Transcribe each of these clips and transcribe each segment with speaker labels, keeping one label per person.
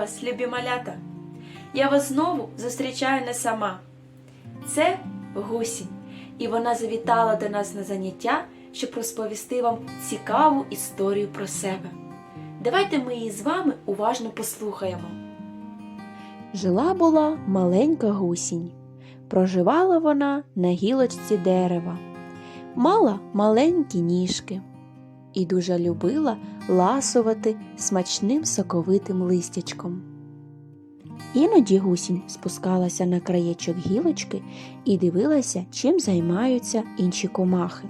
Speaker 1: вас, любі малята! Я вас знову зустрічаю не сама. Це гусінь, і вона завітала до нас на заняття, щоб розповісти вам цікаву історію про себе. Давайте ми її з вами уважно послухаємо. Жила була маленька гусінь. Проживала вона на гілочці дерева, мала маленькі ніжки і дуже любила ласувати смачним соковитим листячком. Іноді гусінь спускалася на краєчок гілочки і дивилася, чим займаються інші комахи.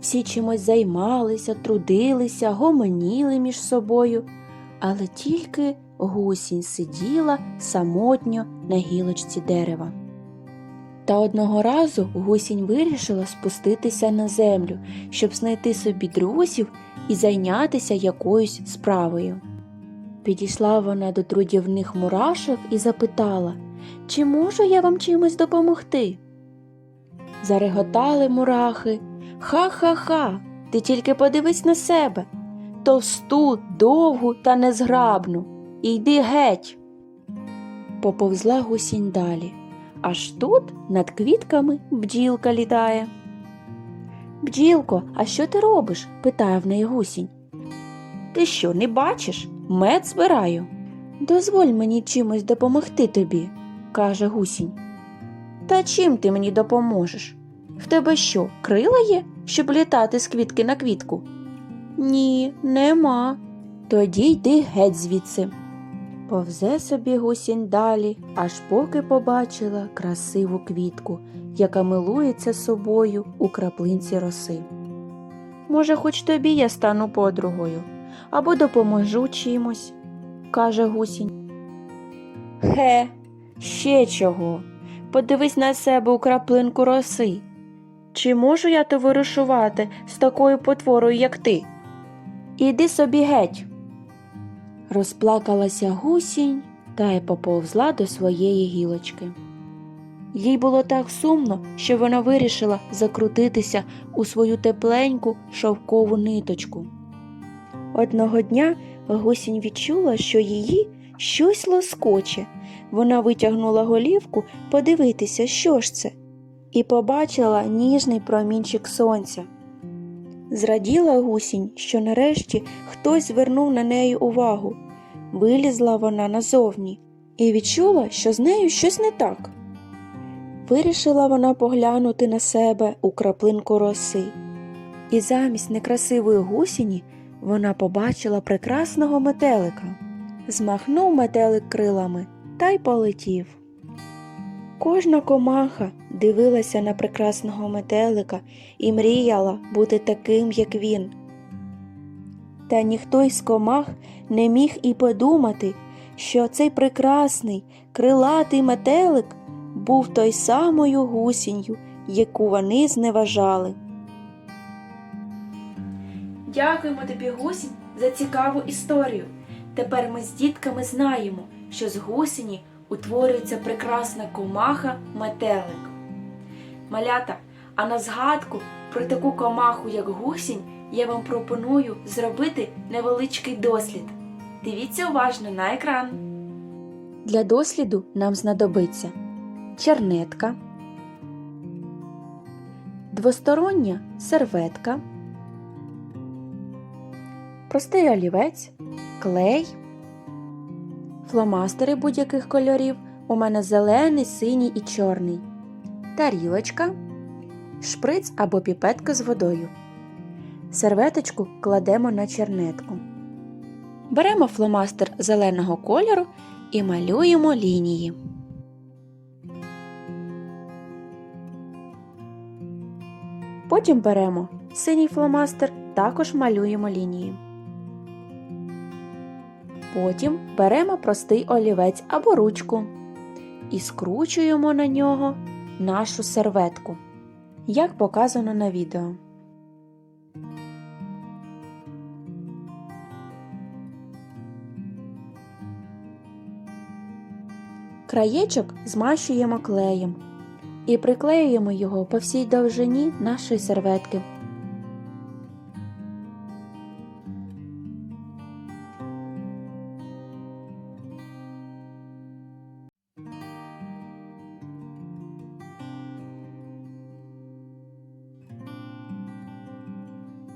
Speaker 1: Всі чимось займалися, трудилися, гомоніли між собою, але тільки гусінь сиділа самотньо на гілочці дерева. Та одного разу гусінь вирішила спуститися на землю, щоб знайти собі друзів і зайнятися якоюсь справою. Підійшла вона до трудівних мурашок і запитала, чи можу я вам чимось допомогти? Зареготали мурахи. Ха-ха-ха, ти тільки подивись на себе. Товсту, довгу та незграбну. Йди геть. Поповзла гусінь далі. Аж тут над квітками бджілка літає. Бджілко, а що ти робиш? питає в неї гусінь. Ти що, не бачиш? Мед збираю. Дозволь мені чимось допомогти тобі, каже гусінь. Та чим ти мені допоможеш? В тебе що, крила є, щоб літати з квітки на квітку? Ні, нема. Тоді йди геть звідси. Повзе собі гусінь далі, аж поки побачила красиву квітку, яка милується собою у краплинці роси. Може, хоч тобі я стану подругою або допоможу чимось, каже гусінь. Хе, ще чого? Подивись на себе у краплинку роси. Чи можу я то вирушувати з такою потворою, як ти? Іди собі геть. Розплакалася гусінь та й поповзла до своєї гілочки. Їй було так сумно, що вона вирішила закрутитися у свою тепленьку шовкову ниточку. Одного дня гусінь відчула, що її щось лоскоче. Вона витягнула голівку подивитися, що ж це, і побачила ніжний промінчик сонця. Зраділа гусінь, що нарешті хтось звернув на неї увагу. Вилізла вона назовні і відчула, що з нею щось не так. Вирішила вона поглянути на себе у краплинку роси, і замість некрасивої гусіні вона побачила прекрасного метелика. Змахнув метелик крилами та й полетів. Кожна комаха дивилася на прекрасного метелика і мріяла бути таким, як він. Та ніхто із комах не міг і подумати, що цей прекрасний крилатий метелик був той самою гусінню, яку вони зневажали. Дякуємо тобі, гусінь, за цікаву історію. Тепер ми з дітками знаємо, що з гусені утворюється прекрасна комаха метелик. Малята, а на згадку про таку комаху, як гусінь, я вам пропоную зробити невеличкий дослід. Дивіться уважно на екран. Для досліду нам знадобиться чернетка, двостороння серветка, простий олівець, клей, фломастери будь-яких кольорів. У мене зелений, синій і чорний, тарілочка, шприц або піпетка з водою. Серветочку кладемо на чернетку. Беремо фломастер зеленого кольору і малюємо лінії. Потім беремо синій фломастер, також малюємо лінії. Потім беремо простий олівець або ручку і скручуємо на нього нашу серветку, як показано на відео. Краєчок змащуємо клеєм і приклеюємо його по всій довжині нашої серветки.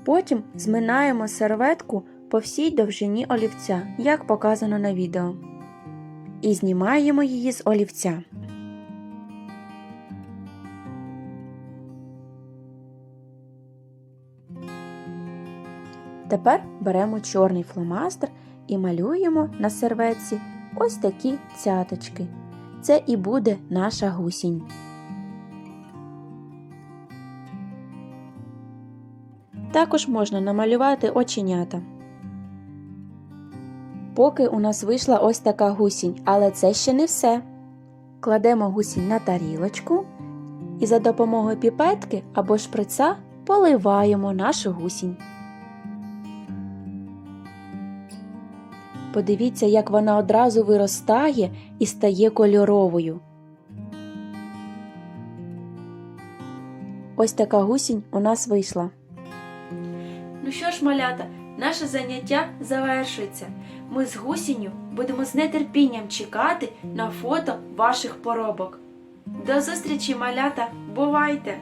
Speaker 1: Потім зминаємо серветку по всій довжині олівця, як показано на відео. І знімаємо її з олівця. Тепер беремо чорний фломастер і малюємо на серветці ось такі цяточки. Це і буде наша гусінь. Також можна намалювати оченята. Поки у нас вийшла ось така гусінь, але це ще не все. Кладемо гусінь на тарілочку і за допомогою піпетки або шприца поливаємо нашу гусінь. Подивіться, як вона одразу виростає і стає кольоровою. Ось така гусінь у нас вийшла. Ну що ж, малята, наше заняття завершується. Ми з гусінню будемо з нетерпінням чекати на фото ваших поробок. До зустрічі, малята! Бувайте!